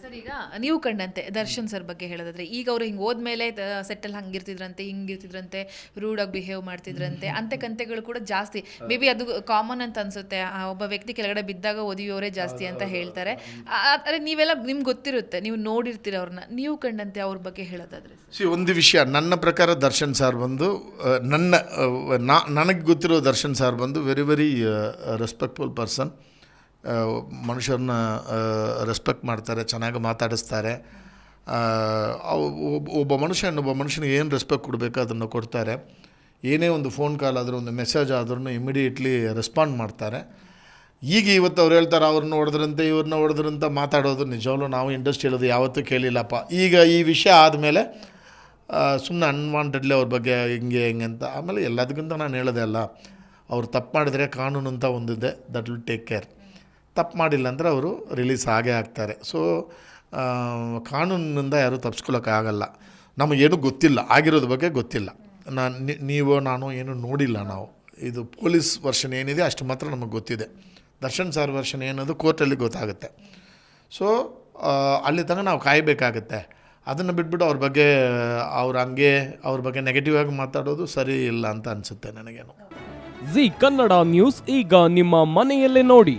Sir ಈಗ ನೀವು ಕಂಡಂತೆ ದರ್ಶನ್ ಸರ್ ಬಗ್ಗೆ ಹೇಳೋದಾದ್ರೆ ಈಗ ಅವರು ಹಿಂಗೆ ಹೋದ್ಮೇಲೆ ಸೆಟ್ಟಲ್ ಹಂಗಿರ್ತಿದ್ರಂತೆ ಹಿಂಗಿರ್ತಿದ್ರಂತೆ ರೂಡಾಗಿ ಬಿಹೇವ್ ಮಾಡ್ತಿದ್ರಂತೆ ಅಂತೆ ಕಂತೆಗಳು ಕೂಡ ಜಾಸ್ತಿ. ಮೇ ಬಿ ಅದು ಕಾಮನ್ ಅಂತ ಅನ್ಸುತ್ತೆ ಆ ಒಬ್ಬ ವ್ಯಕ್ತಿ ಕೆಳಗಡೆ ಬಿದ್ದಾಗ ಓದಿಯೋರೇ ಜಾಸ್ತಿ ಅಂತ ಹೇಳ್ತಾರೆ. ಆದರೆ ನೀವೆಲ್ಲ ನಿಮ್ಗೆ ಗೊತ್ತಿರುತ್ತೆ ನೀವು ನೋಡಿರ್ತೀರ ಅವ್ರನ್ನ. ನೀವು ಕಂಡಂತೆ ಅವ್ರ ಬಗ್ಗೆ ಹೇಳೋದಾದ್ರೆ ಸಿ ಒಂದು ವಿಷಯ ನನ್ನ ಪ್ರಕಾರ ದರ್ಶನ್ ಸಾರ್ ಬಂದು ನನ್ನ ನನಗೆ ಗೊತ್ತಿರೋ ದರ್ಶನ್ ಸಾರ್ ಬಂದು ವೆರಿ ವೆರಿ ರೆಸ್ಪೆಕ್ಟ್ಫುಲ್ ಪರ್ಸನ್ ಮನುಷ್ಯರನ್ನ ರೆಸ್ಪೆಕ್ಟ್ ಮಾಡ್ತಾರೆ, ಚೆನ್ನಾಗಿ ಮಾತಾಡಿಸ್ತಾರೆ. ಒಬ್ಬ ಮನುಷ್ಯ ಇನ್ನೊಬ್ಬ ಮನುಷ್ಯನಿಗೆ ಏನು ರೆಸ್ಪೆಕ್ಟ್ ಕೊಡಬೇಕು ಅದನ್ನು ಕೊಡ್ತಾರೆ. ಏನೇ ಒಂದು ಫೋನ್ ಕಾಲ್ ಆದರೂ, ಒಂದು ಮೆಸೇಜ್ ಆದ್ರೂ ಇಮಿಡಿಯೇಟ್ಲಿ ರೆಸ್ಪಾಂಡ್ ಮಾಡ್ತಾರೆ. ಈಗ ಇವತ್ತು ಅವ್ರು ಹೇಳ್ತಾರೆ, ಅವ್ರನ್ನ ಹೊಡೆದ್ರಂತೆ, ಇವ್ರನ್ನ ಹೊಡೆದ್ರಂತ ಮಾತಾಡೋದು ನಿಜವಾಗ್ಲೂ ನಾವು ಇಂಡಸ್ಟ್ರಿ ಹೇಳೋದು ಯಾವತ್ತೂ ಕೇಳಿಲ್ಲಪ್ಪ. ಈಗ ಈ ವಿಷಯ ಆದಮೇಲೆ ಸುಮ್ಮನೆ ಅನ್ವಾಂಟೆಡ್ಲಿ ಅವ್ರ ಬಗ್ಗೆ ಹಿಂಗೆ ಹಿಂಗೆ ಅಂತ. ಆಮೇಲೆ ಎಲ್ಲದಕ್ಕಿಂತ ನಾನು ಹೇಳೋದೆ ಅಲ್ಲ, ಅವ್ರು ತಪ್ಪು ಮಾಡಿದರೆ ಕಾನೂನು ಅಂತ ಒಂದಿದೆ ದಟ್ ವಿಲ್ ಟೇಕ್ ಕೇರ್ ತಪ್ಪು ಮಾಡಿಲ್ಲ ಅಂದರೆ ಅವರು ರಿಲೀಸ್ ಆಗೇ ಆಗ್ತಾರೆ. ಸೊ ಕಾನೂನಿನಿಂದ ಯಾರೂ ತಪ್ಪಿಸ್ಕೊಳ್ಳೋಕ್ಕಾಗಲ್ಲ ನಮಗೇನು ಗೊತ್ತಿಲ್ಲ, ಆಗಿರೋದ್ರ ಬಗ್ಗೆ ಗೊತ್ತಿಲ್ಲ. ನಾನು ನೀವು, ನಾನು ಏನು ನೋಡಿಲ್ಲ ನಾವು. ಇದು ಪೊಲೀಸ್ ವರ್ಷನ್ ಏನಿದೆ ಅಷ್ಟು ಮಾತ್ರ ನಮಗೆ ಗೊತ್ತಿದೆ. ದರ್ಶನ್ ಸರ್ ವರ್ಷನ್ ಏನದು ಕೋರ್ಟಲ್ಲಿ ಗೊತ್ತಾಗುತ್ತೆ. ಸೊ ಅಲ್ಲಿ ತನಕ ನಾವು ಕಾಯಬೇಕಾಗುತ್ತೆ. ಅದನ್ನು ಬಿಟ್ಬಿಟ್ಟು ಅವ್ರ ಬಗ್ಗೆ, ಅವ್ರ ಹಂಗೆ, ಅವ್ರ ಬಗ್ಗೆ ನೆಗೆಟಿವ್ ಆಗಿ ಮಾತಾಡೋದು ಸರಿ ಇಲ್ಲ ಅಂತ ಅನಿಸುತ್ತೆ ನನಗೇನು. ಜಿ ಕನ್ನಡ ನ್ಯೂಸ್, ಈಗ ನಿಮ್ಮ ಮನೆಯಲ್ಲೇ ನೋಡಿ.